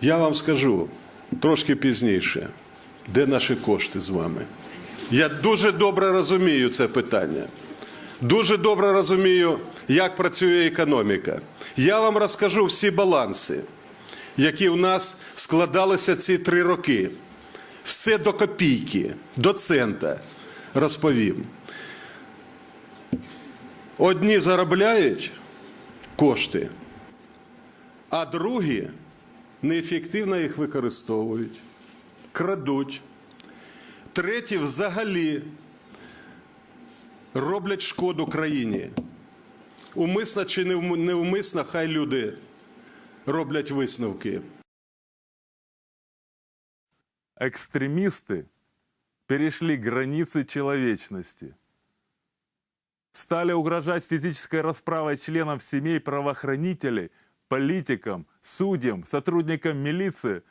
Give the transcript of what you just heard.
Я вам скажу трошки пізніше, де наші кошти з вами. Я дуже добре розумію це питання. Дуже добре розумію, як працює економіка. Я вам розкажу всі баланси, які у нас складалися ці три роки. Все до копійки, до цента розповім. Одні заробляють кошти, а другі неефективно їх використовують, крадуть. Треті взагалі роблять шкоду країні. Умисно чи невм- неумисно, хай люди роблять висновки. Экстремисты перешли границы человечности. Стали угрожать физической расправой членам семей правоохранителей, политикам, судьям, сотрудникам милиции.